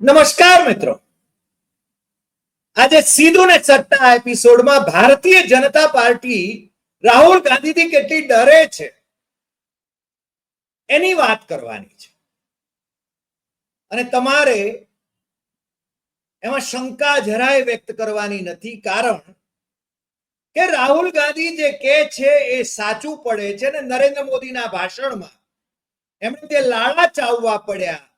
નમસ્કાર મિત્રો. આજે સીધું ને સત્તા એપિસોડમાં ભારતીય જનતા પાર્ટી રાહુલ ગાંધીથી કેટલી ડરે છે? એની વાત કરવાની છે. અને તમારે એમાં શંકા જરાય વ્યક્ત કરવાની નથી, કારણ કે રાહુલ ગાંધી જે કે છે એ સાચું પડે છે ને નરેન્દ્ર મોદીના ભાષણમાં. એમણે જે લાળા ચાવવા પડ્યા.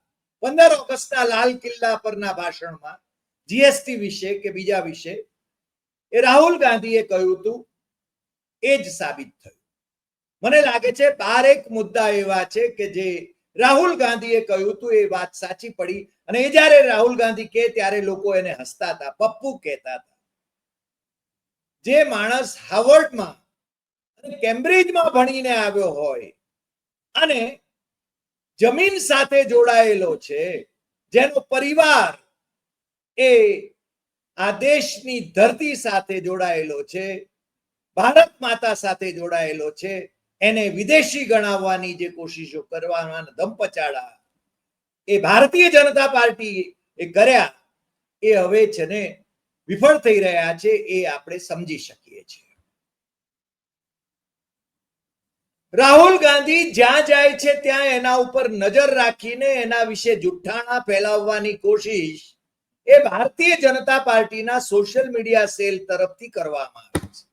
પંદર ઓગસ્ટના લાલ કિલ્લા પરના ભાષણમાં જીએસટી વિશે કે બીજા વિશે એ રાહુલ ગાંધીએ કહ્યું હતું, એ જ સાબિત થયું. મને લાગે છે બારેક મુદ્દા એવા છે કે જે રાહુલ ગાંધીએ કહ્યું હતું, એ વાત સાચી પડી. અને એ જ્યારે રાહુલ ગાંધી કે ત્યારે લોકો એને હસતા હતા, પપ્પુ કહેતા હતા. જે માણસ હાવર્ડમાં કેમ્બ્રિજમાં ભણીને આવ્યો હોય અને જમીન સાથે જોડાયેલો છે. જેનો પરિવાર એ આ દેશની ધરતી સાથે જોડાયેલો છે. ભારત માતા સાથે જોડાયેલો છે. એને વિદેશી ગણાવવાની જે કોશિશો કરવાના ધમપચાડા એ ભારતીય જનતા પાર્ટી એ કર્યા. એ હવે છે ને વિફળ થઈ રહ્યા છે. એ આપણે સમજી શકીએ છીએ. રાહુલ ગાંધી જ્યાં જાય છે ત્યાં એના ઉપર નજર રાખીને એના વિશે જુઠ્ઠાણા ફેલાવવાની કોશિશ એ ભારતીય જનતા પાર્ટીના સોશિયલ મીડિયા સેલ તરફથી કરવામાં આવે છે.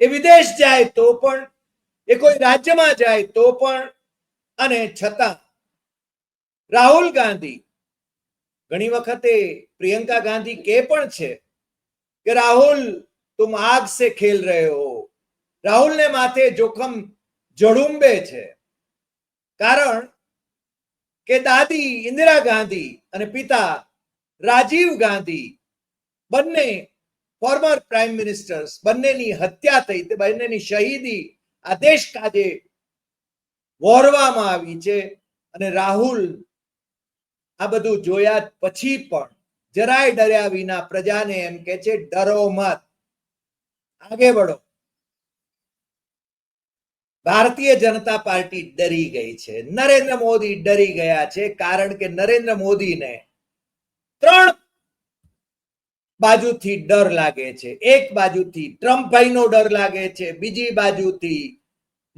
એ વિદેશ જાય તો પણ, એ કોઈ રાજ્યમાં જાય તો પણ, અને છતાં રાહુલ ગાંધી, ઘણી વખતે પ્રિયંકા ગાંધી કે પણ છે કે, રાહુલ તુમ આગ સે ખેલ રહે હો રાહુલને માથે જોખમ જડુંબે છે. કારણ કે દાદી ઇન્દિરા ગાંધી અને પિતા રાજીવ ગાંધી બંને ફોર્મર પ્રાઇમ મિનિસ્ટર્સ બંનેની હત્યા થઈ બંનેની શહીદી આ દેશ કાજે વોરવામાં આવી છે અને રાહુલ આ બધું જોયા પછી પણ જરાય ડર્યા વિના પ્રજાને એમ કે છે, ડરો મત. આગે બઢો ભારતીય જનતા પાર્ટી ડરી ગઈ છે. નરેન્દ્ર મોદી ડરી ગયા છે કારણ કે નરેન્દ્ર મોદીને ત્રણ બાજુથી ડર લાગે છે. એક બાજુથી ટ્રમ્પભાઈનો ડર લાગે છે, બીજી બાજુથી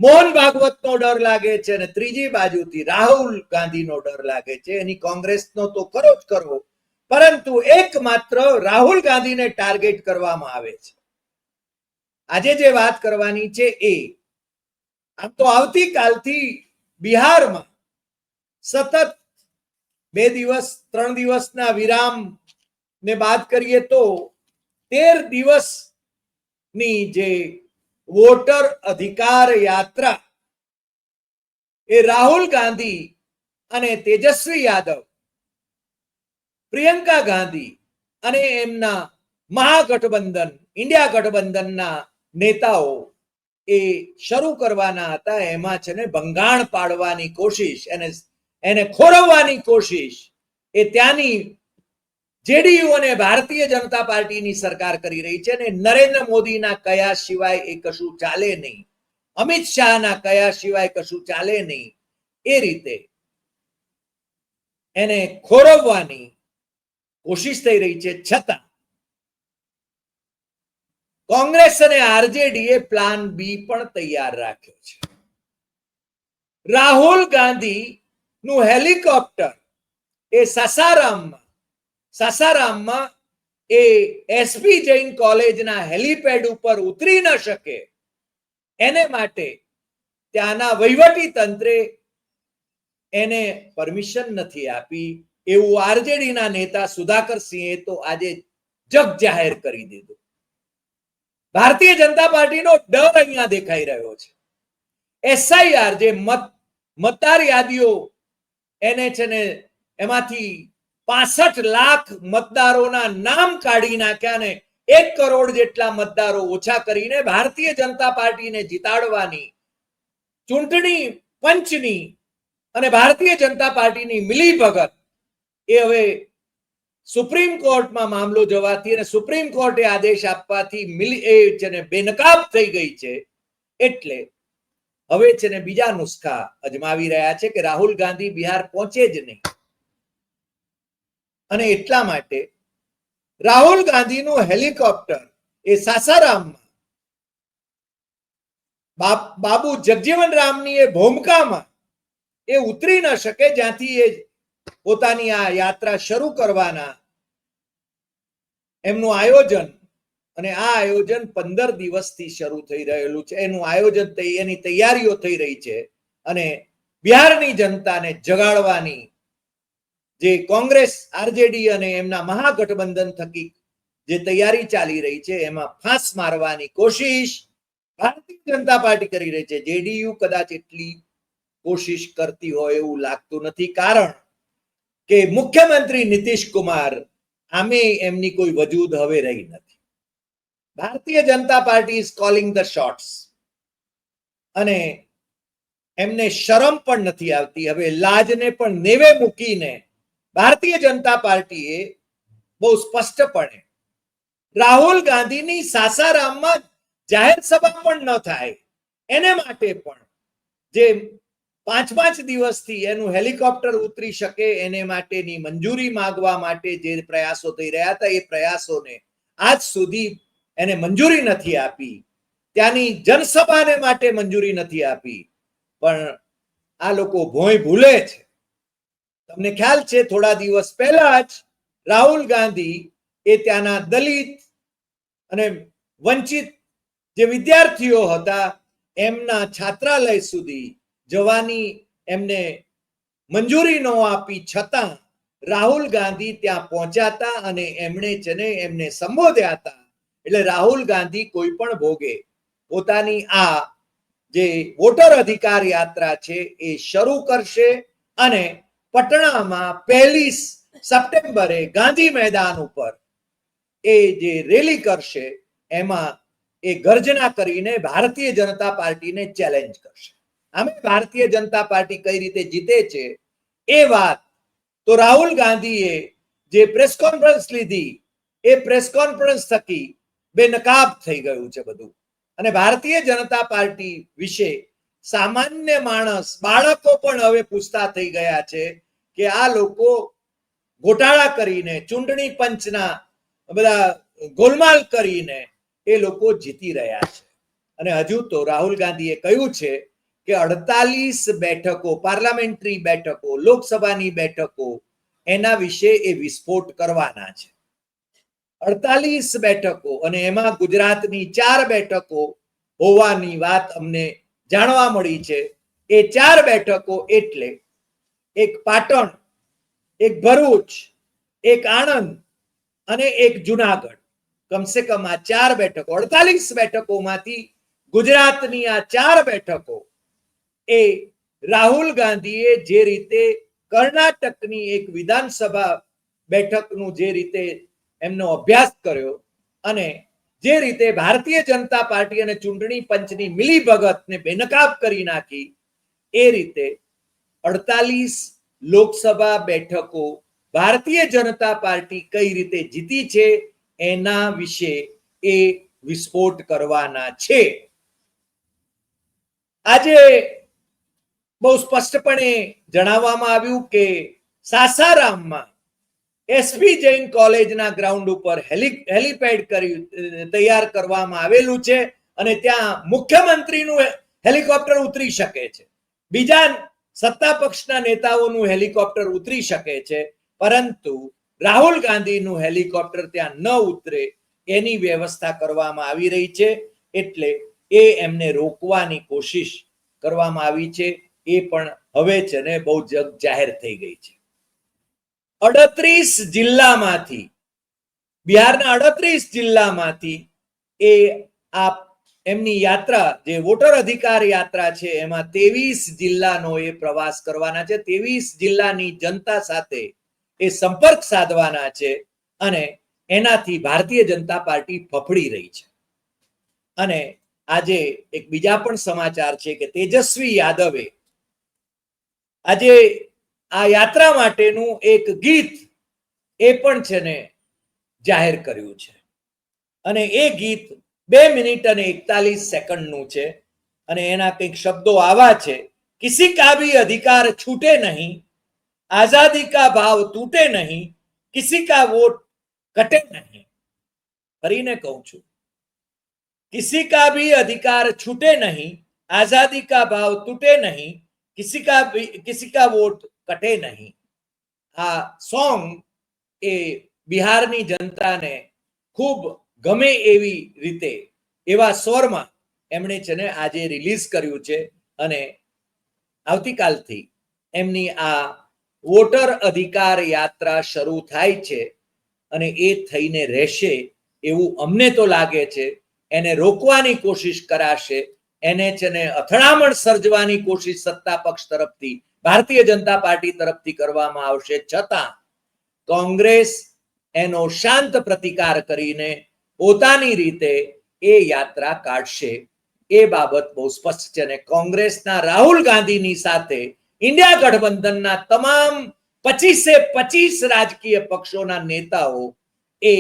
મોહન ભાગવતનો ડર લાગે છે અને ત્રીજી બાજુથી રાહુલ ગાંધીનો ડર લાગે છે. એની કોંગ્રેસનો તો કરો જ કરવો. પરંતુ એકમાત્ર રાહુલ ગાંધીને ટાર્ગેટ કરવામાં આવે છે. આજે જે વાત કરવાની છે એ આમ તો આવતીકાલથી બિહારમાં સતત બે દિવસ, ત્રણ દિવસના વિરામ ને બાદ કરીએ તો તેર દિવસની જે વોટર અધિકાર યાત્રા એ રાહુલ ગાંધી અને તેજસ્વી યાદવ, પ્રિયંકા ગાંધી અને એમના મહાગઠબંધન, ઇન્ડિયા ગઠબંધનના નેતાઓ એ શરૂ કરવાના હતા, એમાં છે ને ભંગાણ પાડવાની કોશિશ, એને એને ખોરવવાની કોશિશ એ ત્યાંની જેડીયુ અને ભારતીય જનતા પાર્ટીની સરકાર કરી રહી છે અને નરેન્દ્ર મોદીના કયા સિવાય એ કશું ચાલે નહીં. અમિત શાહના કયા સિવાય કશું ચાલે નહીં. એ રીતે એને ખોરવવાની કોશિશ થઈ રહી છે છતાં કોંગ્રેસ અને આરજેડી એ પ્લાન બી પણ તૈયાર રાખ્યો છે. રાહુલ ગાંધી નું હેલિકોપ્ટર એ સાસારામમાં સાસારામમાં એ એસપી જૈન કોલેજના હેલીપેડ ઉપર ઉતરી ન શકે. એને માટે ત્યાંના વહીવટી તંત્રે એને પરમિશન નથી આપી. એવું આરજેડીના નેતા સુધાકર સિંહે તો આજે જગ જાહેર કરી દીધું. ભારતીય જનતા પાર્ટીનો ડર અહીંયા દેખાઈ રહ્યો છે. એસઆઈઆર જે મત, મતદાર યાદીઓ એને છે ને એમાંથી પાસઠ લાખ મતદારોના નામ કાઢી નાખ્યા ને એક કરોડ જેટલા મતદારો ઓછા કરીને ભારતીય જનતા પાર્ટીને જીતાડવાની ચૂંટણી પંચની અને ભારતીય જનતા પાર્ટીની મિલી ભગત એ હવે સુપ્રીમ કોર્ટમાં મામલો જવાથી અને સુપ્રીમ કોર્ટે આદેશ આપવાથી મિલી, એ છે ને બેનકાબ થઈ ગઈ છે. એટલે હવે છે ને બીજા નુસ્ખા અજમાવી રહ્યા છે કે રાહુલ ગાંધી બિહાર પહોંચે જ નહીં. અને એટલા માટે રાહુલ ગાંધીનું હેલિકોપ્ટર એ સાસારામમાં બાબુ જગજીવન રામની એ ભૂમિકામાં એ ઉતરી ન શકે જ્યાંથી એ પોતાની આ યાત્રા શરૂ કરવાના એમનું આયોજન અને આ આયોજન પંદર દિવસથી શરૂ થઈ રહેલું છે. એનું આયોજન એની તૈયારીઓ થઈ રહી છે અને બિહારની જનતાને જગાડવાની જે કોંગ્રેસ, આરજેડી અને એમના મહાગઠબંધન થકી જે તૈયારી ચાલી રહી છે, એમાં ફાંસ મારવાની કોશિશ ભારતીય જનતા પાર્ટી કરી રહી છે. જેડીયુ કદાચ એટલી કોશિશ કરતી હોય એવું લાગતું નથી. કારણ કે મુખ્યમંત્રી નીતિશ કુમાર, આમે એમની કોઈ વજૂદ હવે રહી નથી. Bharatiya Janata Party is calling the shots અને એમને શરમ પણ નથી આવતી. હવે લાજને પણ નેવે મૂકીને ભારતીય જનતા પાર્ટીએ બહુ સ્પષ્ટપણે રાહુલ ગાંધીની સાસારામમાં જાહેર સભા પણ ન થાય. એને માટે પણ જે પાંચ પાંચ દિવસથી એનું હેલિકોપ્ટર ઉતરી શકે એને માટેની મંજૂરી માંગવા માટે જે પ્રયાસો થઈ રહ્યા હતા, એ પ્રયાસોને આજ સુધી એને મંજૂરી નથી આપી. ત્યાંની જનસભાને માટે મંજૂરી નથી આપી. પણ આ લોકો ભોંય ભૂલે છે. તમને ખ્યાલ છે, થોડા દિવસ પહેલા જ રાહુલ ગાંધી એ ત્યાંના દલિત અને વંચિત જે વિદ્યાર્થીઓ હતા, એમના છાત્રાલય સુધી જવાની એમને મંજૂરી ન આપી છતાં રાહુલ ગાંધી ત્યાં પહોંચ્યા અને એમણે છે એમને સંબોધ્યા હતા. એટલે રાહુલ ગાંધી કોઈ પણ ભોગે પોતાની આ જે વોટર અધિકાર યાત્રા છે એ શરૂ કરશે અને પટણામાં પહેલી સપ્ટેમ્બરે ગાંધી મેદાન ઉપર એ જે રેલી કરશે એમાં એ ગર્જના કરીને ભારતીય જનતા પાર્ટીને ચેલેન્જ કરશે. આમે ભારતીય જનતા પાર્ટી કઈ રીતે જીતે છે? એ વાત તો રાહુલ ગાંધીએ જે પ્રેસ કોન્ફરન્સ લીધી, એ પ્રેસ કોન્ફરન્સ થકી બેનકાબ થઈ ગયું છે બધું. અને ભારતીય જનતા પાર્ટી વિશે સામાન્ય માણસ, બાળકો પણ હવે પૂછતા થઈ ગયા છે કે આ લોકો ગોટાળા કરીને, ચૂંટણી પંચના બધા ગોલમાલ કરીને એ લોકો જીતી રહ્યા છે. અને હજુ તો રાહુલ ગાંધીએ કહ્યું છે કે અડતાલીસ બેઠકો, પાર્લામેન્ટરી બેઠકો, લોકસભાની બેઠકો, એના વિશે એ વિસ્ફોટ કરવાના છે. અડતાલીસ બેઠકો અને એમાં ગુજરાતની ચાર બેઠકો હોવાની વાત અમને જાણવા મળી છે. એ ચાર બેઠકો એટલે એક પાટણ, એક ભરૂચ, એક આણંદ અને એક જુનાગઢ. કમસે કમ આ ચાર બેઠકો, અડતાલીસ બેઠકોમાંથી ગુજરાતની આ ચાર બેઠકો એ રાહુલ ગાંધીએ જે રીતે કર્ણાટકની એક વિધાનસભા બેઠકનું જે રીતે એમનો અભ્યાસ કર્યો અને જે રીતે ભારતીય જનતા પાર્ટી અને ચૂંટણી પંચની મિલીભગતને બેનકાબ કરી નાખી, એ રીતે અડતાલીસ લોકસભા બેઠકો ભારતીય જનતા પાર્ટી કઈ રીતે જીતી છે, એના વિશે એ વિસ્ફોટ કરવાના છે. આજે બહુ સ્પષ્ટપણે જણાવવામાં આવ્યું કે સાસારામમાં એસપી જૈન કોલેજના ગ્રાઉન્ડ ઉપર હેલી, હેલીપેડ કર્યું તૈયાર કરવામાં આવેલું છે અને ત્યાં મુખ્યમંત્રીનું હેલિકોપ્ટર ઉતરી શકે છે. બીજા સત્તા પક્ષના નેતાઓનું હેલિકોપ્ટર ઉતરી શકે છે, પરંતુ રાહુલ ગાંધીનું હેલિકોપ્ટર ત્યાં ન ઉતરે એની વ્યવસ્થા કરવામાં આવી રહી છે, એટલે એ એમને રોકવાની કોશિશ કરવામાં આવી છે. એ પણ હવે છે ને બહુ જાહેર થઈ ગઈ છે. અડત્રીસ જિલ્લામાંથી, બિહારના અડત્રીસ જિલ્લામાંથી એ આ એમની યાત્રા, જે વોટર અધિકાર યાત્રા છે, એમાં ત્રેવીસ જિલ્લાનો એ પ્રવાસ કરવાના છે. ત્રેવીસ જિલ્લાની જનતા સાથે એ સંપર્ક સાધવાના છે અને એનાથી ભારતીય જનતા પાર્ટી ફફડી રહી છે. અને આજે એક બીજા પણ સમાચાર છે કે તેજસ્વી યાદવે આજે આ યાત્રા માટેનું એક ગીત એ પણ છે ને જાહેર કર્યું છે. અને એ ગીત બે મિનિટ અને એકતાલીસ સેકન્ડનું છે અને એના કંઈક શબ્દો આવા છે, કિસી કા ભી અધિકાર છૂટે નહીં, આઝાદી કા ભાવ તૂટે નહીં, કિસી કા વોટ કટે નહીં. ફરીને કહું છું, કિસી કા ભી અધિકાર છૂટે નહીં, આઝાદી કા ભાવ તૂટે નહીં किसी का भी किसी का वोट कटे नहीं આ સોંગ એ બિહારની જનતાને ખૂબ ગમે એવી રીતે એવા સ્વરમાં એમણે છે ને આજે રિલીઝ કર્યું છે અને આવતીકાલથી એમની આ વોટર અધિકાર યાત્રા શરૂ થાય છે અને એ થઈને રહેશે એવું અમને તો લાગે છે એને રોકવાની કોશિશ કરાશે એને છે અથડામણ સર્જવાની કોશિશ સત્તા પક્ષ તરફથી, ભારતીય જનતા પાર્ટી તરફથી કરવામાં આવશે. છતાં કોંગ્રેસ એનો શાંત પ્રતિકાર કરીને પોતાની રીતે એ યાત્રા કાઢશે. એ બાબત બહુ સ્પષ્ટ છે અને કોંગ્રેસના રાહુલ ગાંધીની સાથે ઇન્ડિયા ગઠબંધનના તમામ પચીસે પચીસ રાજકીય પક્ષોના નેતાઓ એ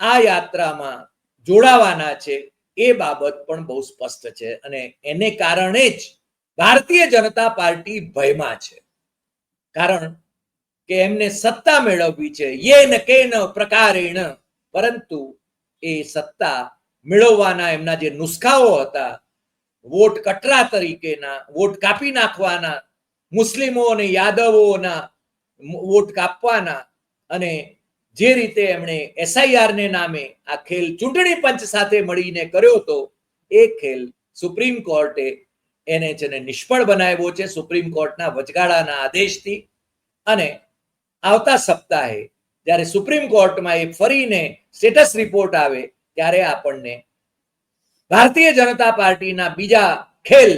આ યાત્રામાં જોડાવાના છે. એ બાબત પણ બહુ સ્પષ્ટ છે અને એને કારણે જ ભારતીય જનતા પાર્ટી ભયમાં છે. કારણ કે એમને સત્તા મેળવવી છે. યેન કેન પ્રકારેણ. પરંતુ એ સત્તા મેળવવાના એમના જે નુસ્ખાઓ હતા, વોટ કટરા તરીકેના, વોટ કાપી નાખવાના, મુસ્લિમો અને યાદવોના વોટ કાપવાના અને જે રીતે એમણે એસઆઈઆર ને નામે આ ખેલ ચૂંટણી પંચ સાથે મળીને કર્યો હતો, એ ખેલ સુપ્રીમ કોર્ટે એને જેને નિષ્ફળ બનાવ્યો છે. સુપ્રીમ કોર્ટના વચગાળાના આદેશથી અને આવતા સપ્તાહે જ્યારે સુપ્રીમ કોર્ટમાં એ ફરીને સ્ટેટસ રિપોર્ટ આવે, ત્યારે આપણને ભારતીય જનતા પાર્ટીના બીજા ખેલ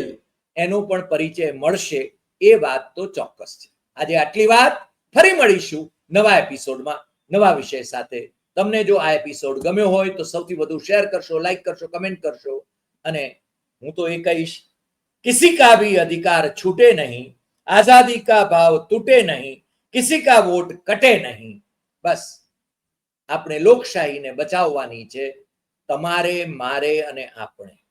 એનો પણ પરિચય મળશે, એ વાત તો ચોક્કસ છે. આજે આટલી વાત. ફરી મળીશું નવા એપિસોડમાં નવા વિષય સાથે. તમને જો આ એપિસોડ ગમ્યો હોય તો સૌથી વધુ શેર કરશો લાઈક કરશો કમેન્ટ કરશો. અને હું તો એ કહીશ, કિસી કા ભી અધિકાર છૂટે નહીં, આઝાદી કા ભાવ તૂટે નહીં, કિસી કા વોટ કટે નહીં. બસ, આપણે લોકશાહીને બચાવવાની છે. તમારે, મારે અને આપણે.